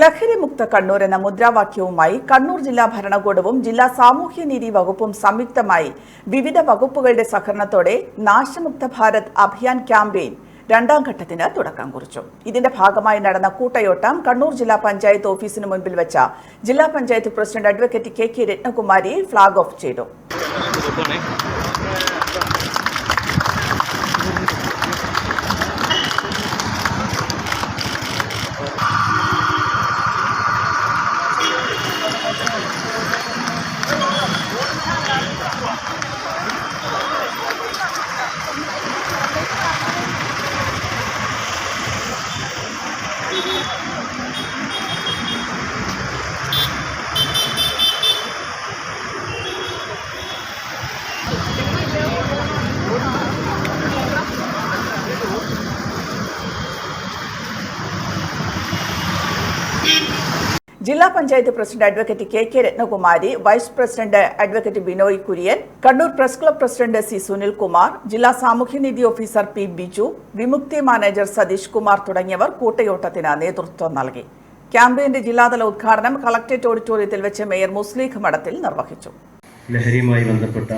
ലഹരിമുക്ത കണ്ണൂർ എന്ന മുദ്രാവാക്യവുമായി കണ്ണൂർ ജില്ലാ ഭരണകൂടവും ജില്ലാ സാമൂഹ്യനീതി വകുപ്പും സംയുക്തമായി വിവിധ വകുപ്പുകളുടെ സഹകരണത്തോടെ നാശമുക്ത ഭാരത് അഭിയാൻ ക്യാമ്പയിൻ രണ്ടാം ഘട്ടത്തിന് തുടക്കം കുറിച്ചു. ഇതിന്റെ ഭാഗമായി നടന്ന കൂട്ടയോട്ടം കണ്ണൂർ ജില്ലാ പഞ്ചായത്ത് ഓഫീസിന് മുൻപിൽ വെച്ച ജില്ലാ panchayat president advocate K K Ratnakumari flag off ചെയ്തു. ജില്ലാ panchayat president advocate K K Ratnakumari vice president advocate Binoy Kurian Kannur press club president C Sunilkumar ജില്ലാ സാമൂഹ്യനീതി officer P Biju Vimukthi manager Satheesh Kumar തുടങ്ങിയവർ കൂട്ടയോട്ടത്തിന് നേതൃത്വം നൽകി. ക്യാമ്പയിന്റെ ജില്ലാതല ഉദ്ഘാടനം കളക്ടറേറ്റ് ഓഡിറ്റോറിയത്തിൽ വെച്ച് മേയർ മുസ്ലിഖ് മഠത്തിൽ നിർവഹിച്ചു. ലഹരിയുമായി ബന്ധപ്പെട്ട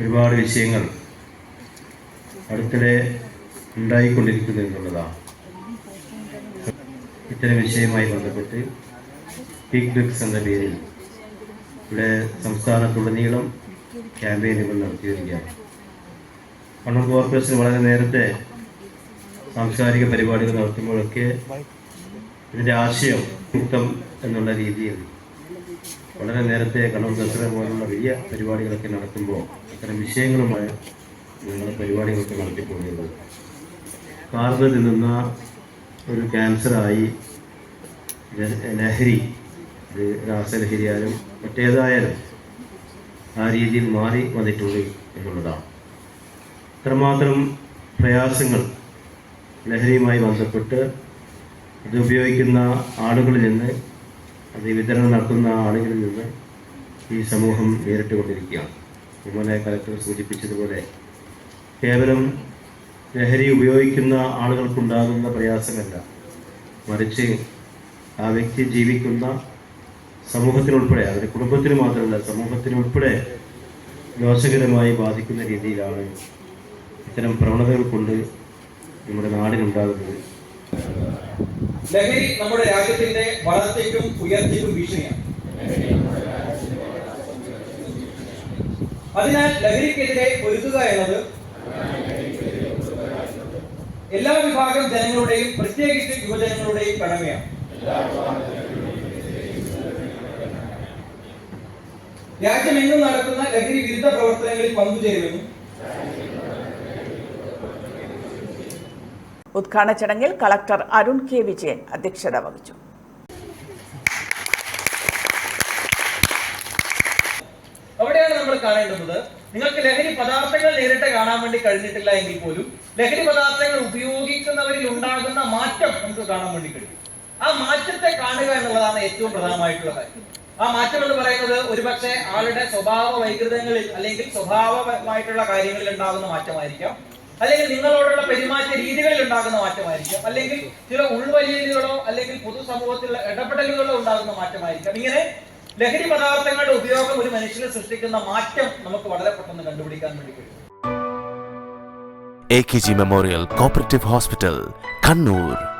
ഒരുപാട് വിഷയങ്ങൾ അടുത്തിടെ ഉണ്ടായിക്കൊണ്ടിരിക്കുന്നു ഇത്തരം വിഷയവുമായി ബന്ധപ്പെട്ട് പിക് ബിക്സ് എന്ന പേരിൽ ഇവിടെ സംസ്ഥാനത്തുടനീളം ക്യാമ്പയിനുകൾ നടത്തിവരികയാണ് കണ്ണൂർ കോർപ്പറേഷൻ വളരെ നേരത്തെ സാംസ്കാരിക പരിപാടികൾ നടത്തുമ്പോഴൊക്കെ ഇതിന്റെ ആശയം മുക്തം എന്നുള്ള രീതിയിൽ വളരെ നേരത്തെ കണ്ണൂർ ദസറ പോലുള്ള വലിയ പരിപാടികളൊക്കെ നടത്തുമ്പോൾ അത്തരം വിഷയങ്ങളുമായി ഞങ്ങൾ പരിപാടികളൊക്കെ നടത്തിക്കൊണ്ടിരുന്നത്. കാർന്ന് നിന്ന ഒരു ക്യാൻസറായി ലഹരി. ഇത് രാസലഹരിയായാലും മറ്റേതായാലും ആ രീതിയിൽ മാറി വന്നിട്ടുണ്ട് എന്നുള്ളതാണ്. ഇത്രമാത്രം പ്രയാസങ്ങൾ ലഹരിയുമായി ബന്ധപ്പെട്ട് അത് ഉപയോഗിക്കുന്ന ആളുകളിൽ നിന്ന് അത് വിതരണം നടത്തുന്ന ആളുകളിൽ നിന്ന് ഈ സമൂഹം നേരിട്ട് കൊണ്ടിരിക്കുകയാണ് ബഹുമാനായ കലക്ടർ സൂചിപ്പിച്ചതുപോലെ കേവലം ലഹരി ഉപയോഗിക്കുന്ന ആളുകൾക്കുണ്ടാകുന്ന പ്രയാസമല്ല. മറിച്ച് ആ വ്യക്തി ജീവിക്കുന്ന സമൂഹത്തിനുൾപ്പെടെ അവരുടെ കുടുംബത്തിന് മാത്രമല്ല സമൂഹത്തിനുൾപ്പെടെ ദോഷകരമായി ബാധിക്കുന്ന രീതിയിലാണ് ഇത്തരം പ്രവണതകൾ കൊണ്ട് നമ്മുടെ നാടിനുണ്ടാകുന്നത്. ലഹരി നമ്മുടെ രാജ്യത്തിന്റെ വളർച്ചയ്ക്കും ഉയർച്ചയ്ക്കും ഭീഷണിയാണ്. അതിനാൽ ലഹരിക്കെതിരെ ഒരുക്കുക എന്നത് എല്ലാ വിഭാഗം ജനങ്ങളുടെയും പ്രത്യേകിച്ച് യുവജനങ്ങളുടെയും കടമയാണ്. രാജ്യമെങ്ങും നടക്കുന്ന ലഹരി വിരുദ്ധ പ്രവർത്തനങ്ങളിൽ പങ്കുചേരുമെന്നും ഉദ്ഘാടന ചടങ്ങിൽ കളക്ടർ അരുൺ കെ വിജയൻ അധ്യക്ഷത വഹിച്ചു. അവിടെയാണ് നമ്മൾ കാണേണ്ടത്. നിങ്ങൾക്ക് ലഹരി പദാർത്ഥങ്ങൾ നേരിട്ട് കാണാൻ വേണ്ടി കഴിഞ്ഞിട്ടില്ല എങ്കിൽ പോലും ലഹരി പദാർത്ഥങ്ങൾ ഉപയോഗിക്കുന്നവരിൽ ഉണ്ടാകുന്ന മാറ്റം നമുക്ക് കാണാൻ വേണ്ടി കഴിയും. ആ മാറ്റത്തെ കാണുക എന്നുള്ളതാണ് ഏറ്റവും പ്രധാനമായിട്ടുള്ള കാര്യം. ആ മാറ്റം എന്ന് പറയുന്നത് ഒരുപക്ഷെ ആളുടെ സ്വഭാവ വൈകൃതങ്ങളിൽ അല്ലെങ്കിൽ സ്വഭാവമായിട്ടുള്ള കാര്യങ്ങളിൽ ഉണ്ടാകുന്ന മാറ്റമായിരിക്കാം. അല്ലെങ്കിൽ നിങ്ങളോടുള്ള പെരുമാറ്റ രീതികളിൽ ഉണ്ടാകുന്ന മാറ്റമായിരിക്കാം. അല്ലെങ്കിൽ ചില ഉൾവലിയലുകളോ അല്ലെങ്കിൽ പൊതുസമൂഹത്തിലുള്ള ഇടപെടലുകളോ ഉണ്ടാകുന്ന മാറ്റമായിരിക്കാം. ഇങ്ങനെ ലഹരി പദാർത്ഥങ്ങളുടെ ഉപയോഗം ഒരു മനുഷ്യനെ സൃഷ്ടിക്കുന്ന മാറ്റം നമുക്ക് വളരെ പെട്ടെന്ന് കണ്ടുപിടിക്കാൻ വേണ്ടി കഴിയും. A K G memorial cooperative hospital Kannur